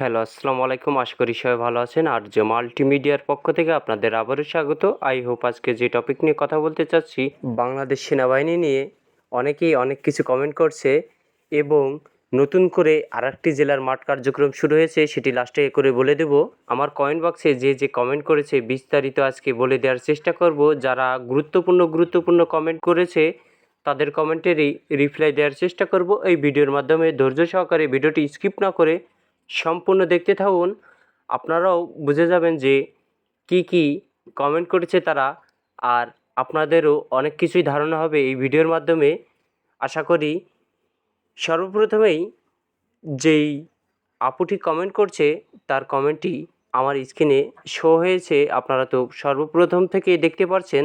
Hello, আসসালামু আলাইকুম। আশা করি সবাই ভালো আছেন। আর যে মাল্টিমিডিয়ার পক্ষ থেকে আপনাদের আবারও স্বাগত। আই হোপ আজকে যে টপিক নিয়ে কথা বলতে চাচ্ছি, বাংলাদেশ সেনাবাহিনী নিয়ে অনেকেই অনেক কিছু কমেন্ট করছে এবং নতুন করে আরেকটি জেলার মাঠ কার্যক্রম শুরু হয়েছে, সেটি লাস্টে করে বলে দেব। আমার কমেন্ট বক্সে যে যে কমেন্ট করেছে, বিস্তারিত আজকে বলে দেওয়ার চেষ্টা করব। যারা গুরুত্বপূর্ণ গুরুত্বপূর্ণ কমেন্ট করেছে, তাদের কমেন্টেরই রিপ্লাই দেওয়ার চেষ্টা করব। এই ভিডিওর মাধ্যমে ধৈর্য সহকারে ভিডিওটি স্কিপ না করে সম্পূর্ণ দেখতে থাকুন। আপনারাও বুঝে যাবেন যে কি কি কমেন্ট করেছে তারা আর আপনাদেরও অনেক কিছুই ধারণা হবে এই ভিডিওর মাধ্যমে। আশা করি সর্বপ্রথমেই যেই আপুটি কমেন্ট করছে তার কমেন্টটি আমার স্ক্রিনে শো হয়েছে। আপনারা তো সর্বপ্রথম থেকেই দেখতে পাচ্ছেন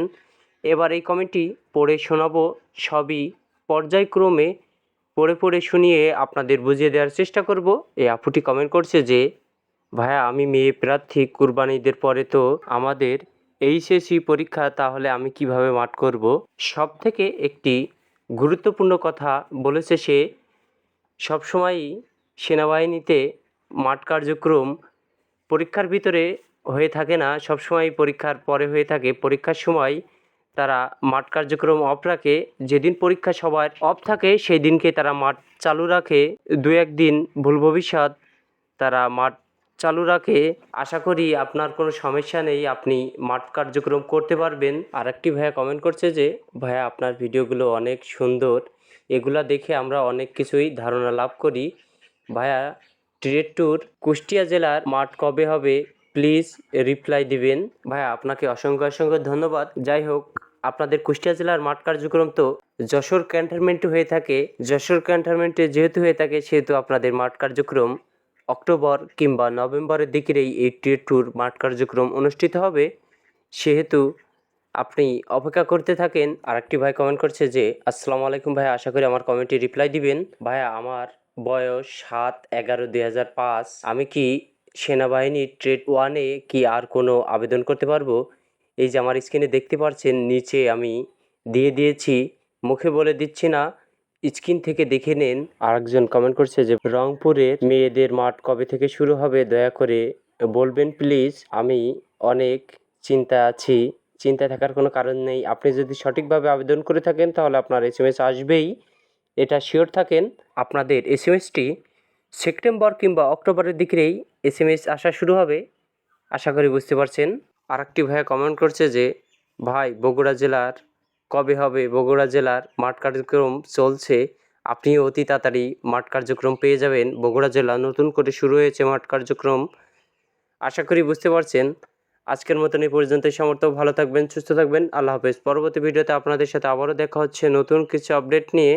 এবার এই কমেন্টটি পড়ে শোনাবো। সবই পর্যায়ক্রমে পড়ে পড়ে শুনিয়ে আপনাদের বুঝিয়ে দেওয়ার চেষ্টা করব। এই আপুটি কমেন্ট করছে যে, ভাইয়া, আমি মেয়ে প্রার্থী, কুরবানিদের পরে তো আমাদের এইচএসসি পরীক্ষা, তাহলে আমি কীভাবে মাঠ করব? সব থেকে একটি গুরুত্বপূর্ণ কথা বলেছে সে, সবসময়ই সেনাবাহিনীতে মাঠ কার্যক্রম পরীক্ষার ভিতরে হয়ে থাকে না সবসময় পরীক্ষার পরে হয়ে থাকে। পরীক্ষার সময় তারা মাঠ কার্যক্রম অফ রাখে, যেদিন পরীক্ষা সবার অফ থাকে সেই দিনকে তারা মাঠ চালু রাখে। দু একদিন ভুল ভবিষ্যৎ, তারা মাঠ চালু রাখে। আশা করি আপনার কোনো সমস্যা নেই, আপনি মাঠ কার্যক্রম করতে পারবেন। আর একটি ভাইয়া কমেন্ট করছে যে, ভাইয়া, আপনার ভিডিওগুলো অনেক সুন্দর। এগুলা দেখে আমরা অনেক কিছুই ধারণা লাভ করি। ভাইয়া ট্রেড ট্যুর কুষ্টিয়া জেলার মাঠ কবে হবে? প্লিজ রিপ্লাই দিবেন। ভাইয়া, আপনাকে অসংখ্য অসংখ্য ধন্যবাদ। যাই হোক আপনাদের কুষ্টিয়া জেলার মাঠ কার্যক্রম তো যশোর ক্যান্টনমেন্টে হয়ে থাকে। যশোর ক্যান্টনমেন্টে যেহেতু হয়ে থাকে, সেহেতু আপনাদের মাঠ কার্যক্রম অক্টোবর কিংবা নভেম্বরের দিকেরই এই ট্রেড ট্যুর মাঠ কার্যক্রম অনুষ্ঠিত হবে। সেহেতু আপনি অপেক্ষা করতে থাকেন। আর একটি ভাই কমেন্ট করছে যে, আসসালামু আলাইকুম ভাই আশা করি আমার কমেন্টে রিপ্লাই দিবেন। ভাইয়া, আমার বয়স সাত এগারো দুই হাজার পাঁচ। আমি কি সেনাবাহিনী ট্রেড ওয়ানে কি আর কোনো আবেদন করতে পারব? এই যে আমার স্ক্রিনে দেখতে পাচ্ছেন নিচে আমি দিয়ে দিয়েছি। মুখে বলে দিচ্ছি না, স্ক্রিন থেকে দেখে নেন। আরেকজন কমেন্ট করছে যে, রংপুরের মেয়েদের মাঠ কবে থেকে শুরু হবে? দয়া করে বলবেন প্লিজ আমি অনেক চিন্তা আছি। চিন্তা থাকার কোনো কারণ নেই। আপনি যদি সঠিকভাবে আবেদন করে থাকেন, তাহলে আপনার এস এম এস আসবেই। এটা শিওর থাকেন, আপনাদের এস এম এসটি সেপ্টেম্বর কিংবা অক্টোবরের দিকেই এস এম এস আসা শুরু হবে। আশা করি বুঝতে পারছেন। আর একটি ভাইয়া কমেন্ট করছে যে, ভাই, বগুড়া জেলার কবে হবে? বগুড়া জেলার মাঠ কার্যক্রম চলছে। আপনিও অতি তাড়াতাড়ি মাঠ কার্যক্রম পেয়ে যাবেন। বগুড়া জেলা নতুন করে শুরু হয়েছে মাঠ কার্যক্রম। আশা করি বুঝতে পারছেন। আজকের মতন এই পর্যন্ত সমর্থ ভালো থাকবেন, সুস্থ থাকবেন। আল্লাহ হাফেজ। পরবর্তী ভিডিওতে আপনাদের সাথে আবারও দেখা হচ্ছে নতুন কিছু আপডেট নিয়ে।